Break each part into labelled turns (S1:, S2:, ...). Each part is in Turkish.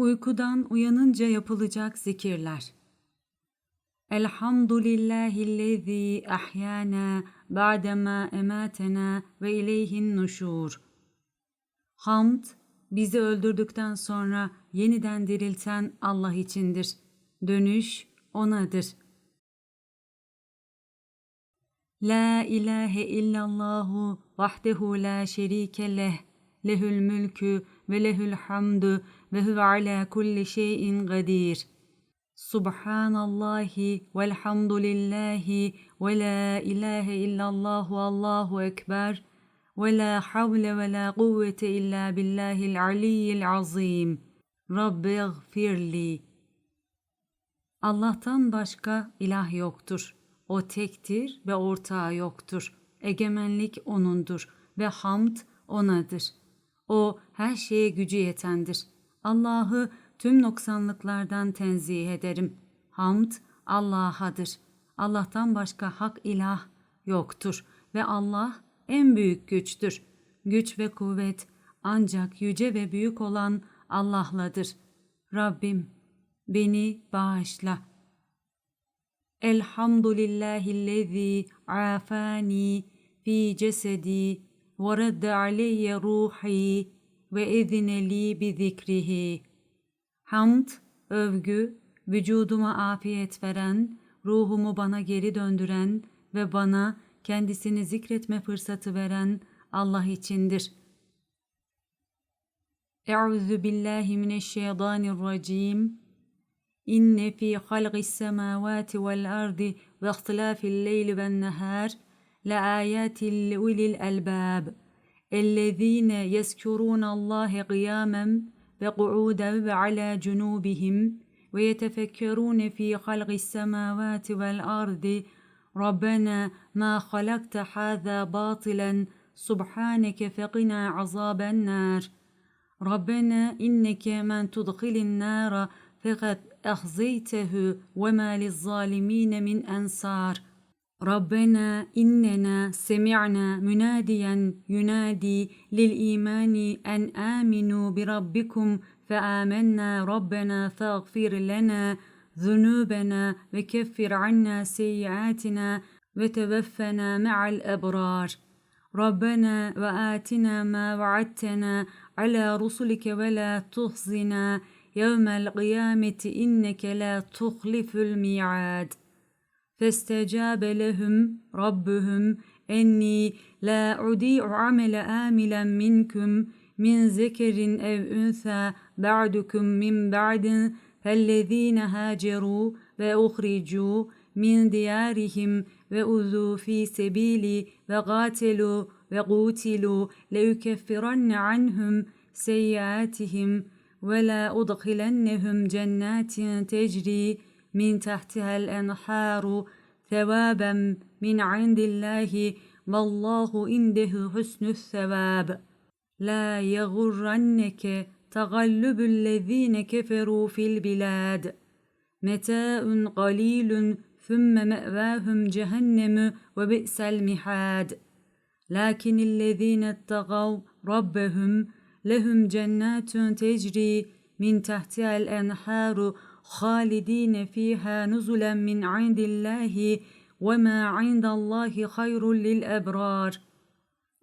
S1: Uykudan uyanınca yapılacak zikirler. Elhamdülillahillezî ahyana ba'dema ematena ve ileyhin nuşur. Hamd, bizi öldürdükten sonra yeniden dirilten Allah içindir. Dönüş O'nadır. La ilahe illallahu vahdehu la şerike leh. Lehül mülkü ve lehül hamdu ve huve ala kulli şeyin kadir. Subhanallahi velhamdülillahi ve la ilahe illallahu allahu ekber ve la havle ve la kuvvete illa billahil aliyyil azim. Rabbi gfirli. Allah'tan başka ilah yoktur. O tektir ve ortağı yoktur. Egemenlik O'nundur ve hamd O'nadır. O her şeye gücü yetendir. Allah'ı tüm noksanlıklardan tenzih ederim. Hamd Allah'adır. Allah'tan başka hak ilah yoktur ve Allah en büyük güçtür. Güç ve kuvvet ancak yüce ve büyük olan Allah'ladır. Rabbim beni bağışla. Elhamdülillahillezî afani fi cesedi ruhi ve ezine li bi zikrihi. Hamd, övgü, vücuduma afiyet veren, ruhumu bana geri döndüren ve bana kendisini zikretme fırsatı veren Allah içindir. Euzu billahi mineşşeytanirracim. İnne fi halqis semavati vel ardi ve ihtilafil leyli ven nehar li ulil albab. الذين يذكرون الله قياما وقعودا وعلى جنوبهم ويتفكرون في خلق السماوات والأرض ربنا ما خلقت هذا باطلا سبحانك فقنا عذاب النار ربنا إنك من تدخل النار فقد أخزيته وما للظالمين من أنصار ربنا إننا سمعنا مناديا ينادي للإيمان أن آمنوا بربكم فآمنا ربنا فاغفر لنا ذنوبنا وكفر عنا سيئاتنا وتوفنا مع الأبرار ربنا وآتنا ما وعدتنا على رسلك ولا تخزنا يوم القيامة إنك لا تخلف الميعاد فاستجاب لهم ربهم إني لا أضيع عمل آملا منكم من ذكر أو أنثى بعدكم من بعد فالذين هاجروا واخرجوا من ديارهم واذوا في سبيلي وقاتلوا وقوتلوا ليكفرن عنهم سيئاتهم ولا أدخلنهم جنات تجري من تحتها الأنهار ثوابا من عند الله والله عنده حسن الثواب. لا يغرنك تغلب الذين كفروا في البلاد. متاع قليل ثم مأواهم جهنم وبئس المحاد لكن الذين اتقوا ربهم لهم جنات تجري من تحتها الأنهار خالدين فيها نزلا من عند الله وما عند الله خير للأبرار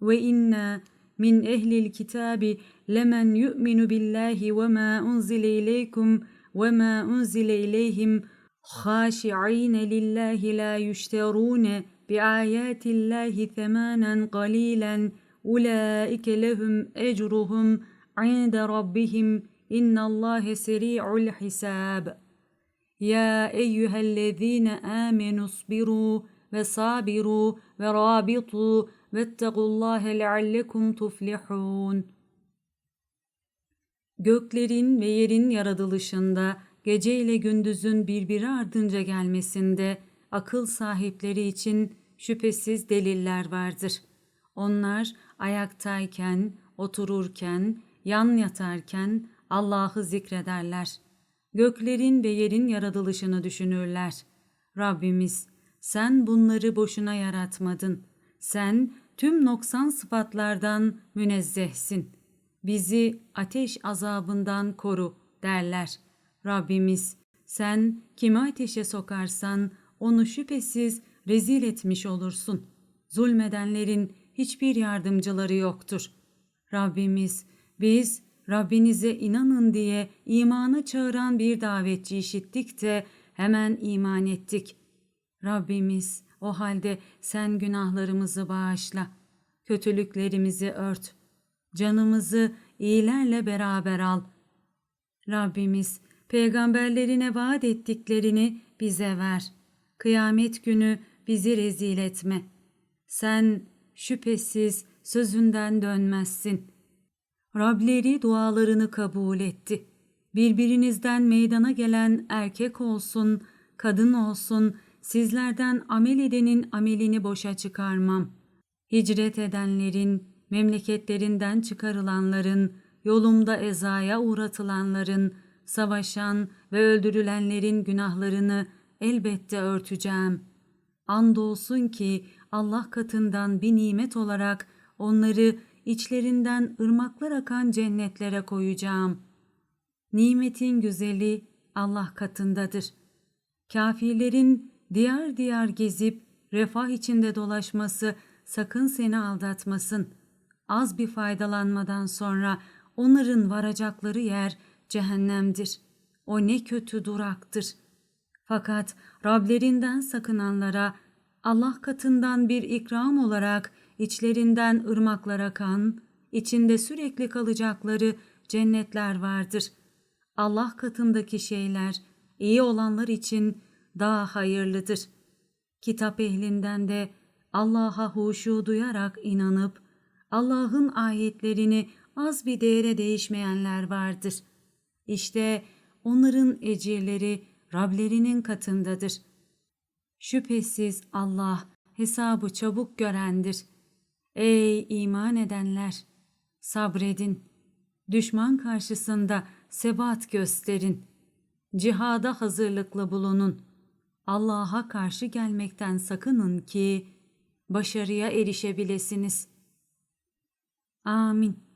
S1: وإن من أهل الكتاب لمن يؤمن بالله وما أنزل إليكم وما أنزل إليهم خاشعين لله لا يشترون بآيات الله ثمانا قليلا أولئك لهم أجرهم عند ربهم İnna Allahe seri'ul hisab. Ya eyyühellezine amenu sbiru ve sabiru ve rabitu vettegullâhe leallekum tuflihûn. Göklerin ve yerin yaratılışında, gece ile gündüzün birbiri ardınca gelmesinde akıl sahipleri için şüphesiz deliller vardır. Onlar ayaktayken, otururken, yan yatarken, Allah'ı zikrederler. Göklerin ve yerin yaratılışını düşünürler. Rabbimiz, sen bunları boşuna yaratmadın. Sen tüm noksan sıfatlardan münezzehsin. Bizi ateş azabından koru. derler. Rabbimiz sen kimi ateşe sokarsan onu şüphesiz rezil etmiş olursun. Zulmedenlerin hiçbir yardımcıları yoktur. Rabbimiz biz Rabbinize inanın diye imana çağıran bir davetçi işittik de hemen iman ettik. Rabbimiz o halde sen günahlarımızı bağışla, kötülüklerimizi ört, canımızı iyilerle beraber al. Rabbimiz peygamberlerine vaat ettiklerini bize ver. Kıyamet günü bizi rezil etme. Sen şüphesiz sözünden dönmezsin. Rableri dualarını kabul etti. Birbirinizden meydana gelen erkek olsun, kadın olsun, sizlerden amel edenin amelini boşa çıkarmam. Hicret edenlerin, memleketlerinden çıkarılanların, yolumda ezaya uğratılanların, savaşan ve öldürülenlerin günahlarını elbette örteceğim. Andolsun ki Allah katından bir nimet olarak onları içlerinden ırmaklar akan cennetlere koyacağım. Nimetin güzeli Allah katındadır. Kafirlerin diyar diyar gezip refah içinde dolaşması sakın seni aldatmasın. Az bir faydalanmadan sonra onların varacakları yer cehennemdir. O ne kötü duraktır. Fakat Rablerinden sakınanlara Allah katından bir ikram olarak içlerinden ırmaklar akan, içinde sürekli kalacakları cennetler vardır. Allah katındaki şeyler iyi olanlar için daha hayırlıdır. Kitap ehlinden de Allah'a huşu duyarak inanıp Allah'ın ayetlerini az bir değere değişmeyenler vardır. İşte onların ecirleri Rablerinin katındadır. Şüphesiz Allah hesabı çabuk görendir. Ey iman edenler! Sabredin. Düşman karşısında sebat gösterin. Cihada hazırlıklı bulunun. Allah'a karşı gelmekten sakının ki başarıya erişebilesiniz. Amin.